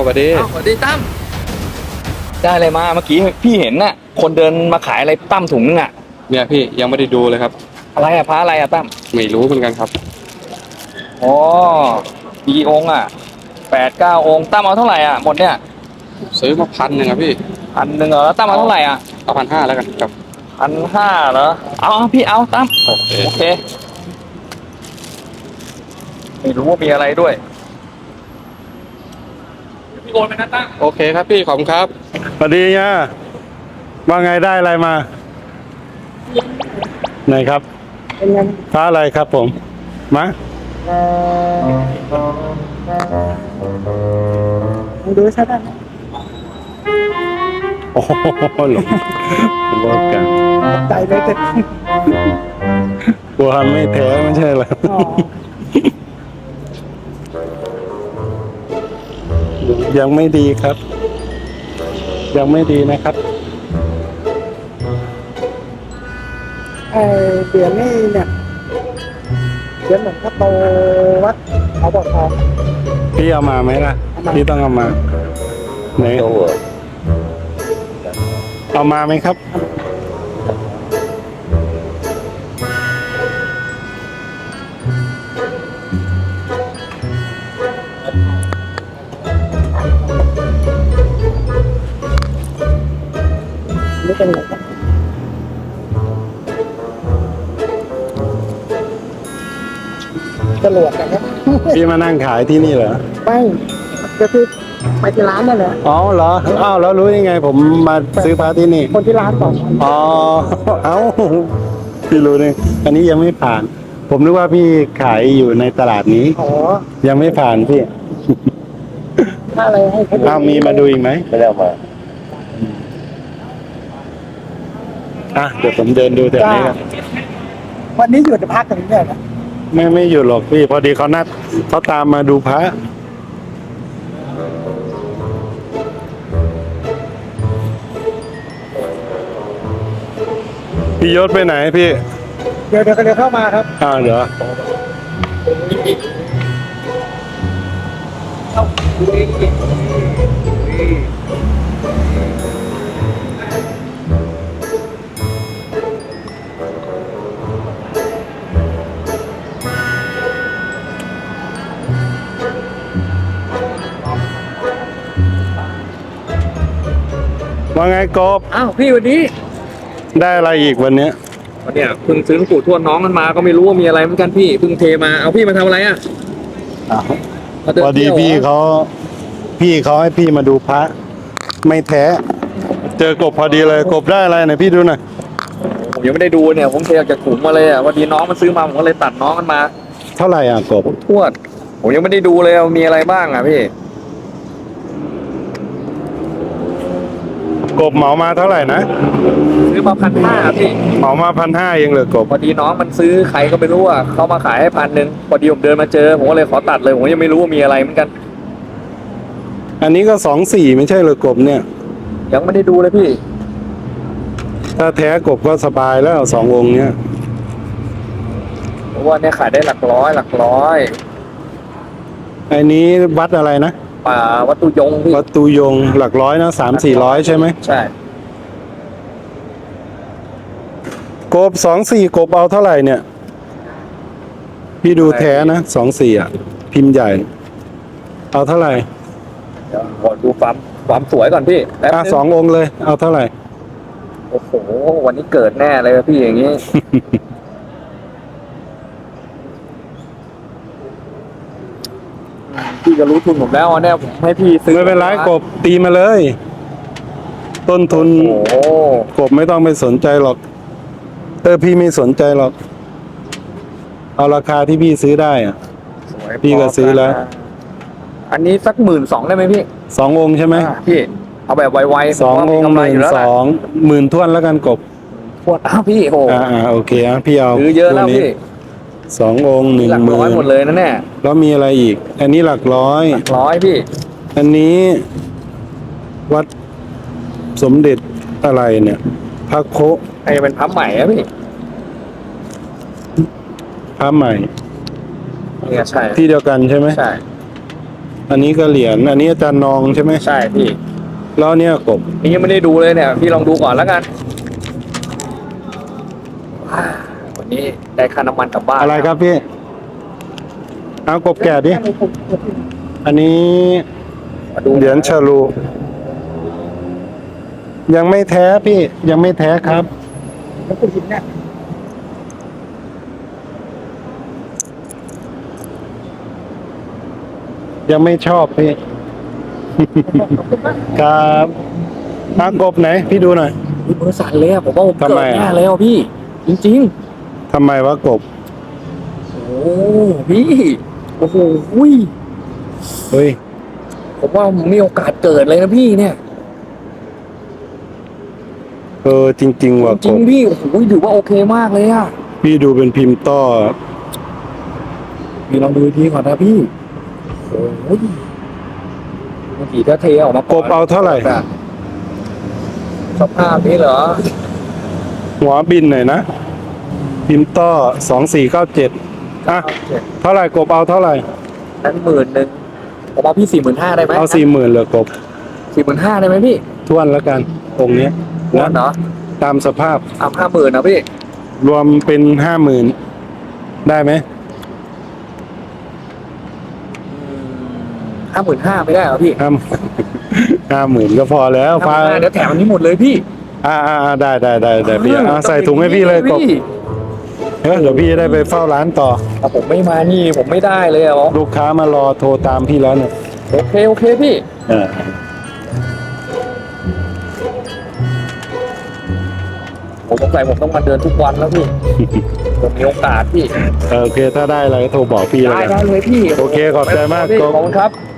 สวัสดีอ้าวสวัสดีตั้มได้อะไรมาเมื่อกี้พี่เห็นน่ะ คนเดินมาขายอะไรตั้มถุงนึงอะ เนี่ยพี่ยังไม่ได้ดูเลยครับ อะไรอะพระอะไรอะตั้มไม่รู้เหมือนกันครับอ๋อมีกี่องค์อะแปดเก้าองค์ตั้มเอาเท่าไหร่อะหมดเนี่ยซื้อมาพันหนึ่งครับพี่พันหนึ่งเหรอแล้วตั้มเอาเท่าไหร่อะเอาพันห้าแล้วกันครับพันห้าเหรอเอาเอาพี่เอาตั้มโอเคโอเคไม่รู้ว่ามีอะไรด้วย พี่โอนไปนะตั้มโอเคครับพี่ขอบคุณครับสวัสดีเนี่ยว่าไงได้อะไรมาไหนครับฟ้าอะไรครับผมมาดูใช่ไหมโอ้โหหลงรถกันใจเลยแต่กลัวไม่แท้ไม่ใช่เหรอ ยังไม่ดีครับ ยังไม่ดีนะครับ ไอเหรียญนี่เนี่ยเหรียญหลวงพ่อโตวัดเขาบอกทองพี่เอามาไหมล่ะเอามาพี่ต้องเอามาไหนเอามาไหมครับนี่เป็ นหลวงพ่อจรวดนะครับพี่มานั่งขายที่นี่เหรอไม่ก็คือไปที่ร้านนั่นแหละอ๋อเหรออ้าวแล้วรู้ยังไง ผมมาซื้อพระที่นี่ คนที่ร้านบอกอ๋อเอ้าพี่รู้เนี่ยอันนี้ยังไม่ผ่าน ผมนึกว่าพี่ขายอยู่ในตลาดนี้อ๋อยังไม่ผ่านพี่ถ้าอะไรให้เขาดูอ้าวมีมาดูอีกไหมไม่ได้เอามา อะเดี๋ยวผมเดินดูแถวนี้กันวันนี้หยุดพักตรงนี้เลยนะไม่ไม่อยู่หรอกพี่ พอดีเขานัดเขาตามมาดูพระพี่ยศไปไหนพี่เดี๋ยวเดี๋ยวก็เดี๋ยวเข้ามาครับอ้าวเดี๋ยว ว่าไงกบอ้าวพี่วันนี้ได้อะไรอีกวันเนี้ยวันเนี้ยเพิ่งซื้อหลวงปู่ทวดน้องกันมาก็ไม่รู้ว่ามีอะไรเหมือนกันพี่เพิ่งเทมาเอาพี่มาทำอะไรอะมาเนพอดีเที่ยวเหรพี่เขาพี่เขาให้พี่มาดูพระไม่แท้ เจอกบพอดีเลยกบได้อะไรไหนพี่ดูหน่อยผมยังไม่ได้ดูเนี่ยผมเทออกจากถุงมาเลยอะวันนี้น้องมันซื้อมาผมก็เลยตัดน้องกันมาเท่าไหร่อะกบ ทวด ผมยังไม่ได้ดูเลยว่ามีอะไรบ้างอะพี่ กบเหมามาเท่าไหร่นะ ซื้อมาพันห้าพี่เหมามาพันห้าเองเลยกบ พอดีน้องมันซื้อใครก็ไม่รู้อะเขามาขายให้พันหนึ่งพอดีผมเดินมาเจอ ผมก็เลยขอตัดเลย ผมยังไม่รู้ว่ามีอะไรเหมือนกัน อันนี้ก็สองสี่ไม่ใช่เลยกบเนี่ย ยังไม่ได้ดูเลยพี่ ถ้าแท้กบก็สบายแล้วสององค์เนี้ยเพราะว่าเนี่ยขายได้หลักร้อยหลักร้อย อันนี้วัดอะไรนะ ป่าวัดตุยงพี่วัดตูยงหลักร้อยนะสามสี่ร้อยใช่ไหมใช่กบสองสี่กบเอาเท่าไหร่เนี่ย พี่ดูแท้นะสองสี่อะ พิมพ์ใหญ่ เอาเท่าไหร่เดี๋ยวขอดูความความสวยก่อนพี่แป๊บอะนึงสององค์เลย เอาเท่าไหร่ โอ้โห วันนี้เกิดแน่เลยพี่อย่างนี้ พี่ก็รู้ทุนผมแล้วอะเนี่ยผมให้พี่ซื้อไม่เป็นไรกบตีมาเลย ต้นทุนโอ้โหกบไม่ต้องไปสนใจหรอกเออพี่ไม่สนใจหรอก เอาราคาที่พี่ซื้อได้อะสวยพี่ก็ซื้อแล้ว อันนี้สักหมื่นสองได้ไหมพี่สององค์ใช่ไหมอะพี่ เอาแบบไวๆสองผมองว่ามีค์กำหไรมื่อยู่นแล้วสแหละองหมื่นท้วนแล้วกันกบพวดอ้าวพี่โอ้อ่าอ่าโอเคอะพี่เอาซื้อเยอะแล้วตัวนี้พี่ สององค์หนึ่งหลักหมื่ร้อยนหมดเลยนะเนี่ยแล้วมีอะไรอีก อันนี้หลักร้อย หลักร้อยพี่อันนี้ วัดสมเด็จอะไรเนี่ยพระโคไอ้เป็นพับใหม่อะพี่พระใหม่ เนี่ยใช่ที่เดียวกันใช่ไหมใช่อันนี้ก็เหรียญอันนี้อาจารย์นองใช่ไหมใช่พี่แล้วเนี่ยกบนี่ยังไม่ได้ดูเลยเนี่ย พี่ลองดูก่อนแล้วกันว้าวั นนี้ได้ค่าน้ำมันกลับบ้านอะไรครับพี่ เอากบแก่ดิแค่ในผมผมอันนี้มาดูเหรียญชาลู ยังไม่แท้พี่ ยังไม่แท้ครับ แล้วคุณหินเนี่ยยังไม่ชอบพี่ ครับอากบไหน พี่ดูหน่อยอุ๊ยมือสั่นเลยอะผมว่าผมทำเกิไมดอะแน่แล้วพี่ จริง ทำไมวะกบๆโอ้พี่ โอ้โหยเฮ้ย ผมว่าผมมีโอกาสเกิดเลยนะพี่เนี่ย เออจริงๆว่ะจกริงบ พี่ โอ้โหถือว่าโอเคมากเลยอะพี่ดูเป็นพิมพ์ต้อ พี่ลองดูอีกทีก่อนนะพี่ โอ้ยเมื่อกี้ก็เทออกมากบเอาเท่าไหร่ สภาพนี้เหรอ หัวบินหน่อยนะ พิมพ์ต้อสองสี่เก้าเจ็ดอะ เท่าไหร่กบเอาเท่าไหร่ นั้นหมื่นหนึ่งผมเอาพี่สี่หมื่นห้าได้ไหมเอาสี่หมื่นเลยกบสี่หมื่นห้าได้ไหมพี่ทวนแล้วกันองค์เนี้ยวนนะเนาะตามสภาพเอาห้าหมื่นนะพี่ รวมเป็นห้าหมื่นได้ไหม ห้าหมื่นห้าไม่ได้เหรอพี่ห้าห้าหมื่นก็พอแล้วห้าพาหมื่นห้าเดี๋ยวแถมอันนี้หมดเลยพี่อ่าอ่าอ่าได้ได้ได้ได้พี่อะใส่ถุงให้พี่เลยกบพี่ เออเดี๋ยวพี่จะได้ไปเฝ้าร้านต่อถ้าผมไม่มานี่ผมไม่ได้เลยเหรอลูกค้ามารอโทรตามพี่แล้วเนี่ยโอเคโอเคพี่ เออผมสงสัยผมต้องมาเดินทุกวันแล้วพี่ ผมมีโอกาสพี่ เออโอเคถ้าได้อะไรก็โทรบอกพี่แล้วได้กันได้เลยพี่โอเคขอบใจมากพี่กบขอบคุณครับค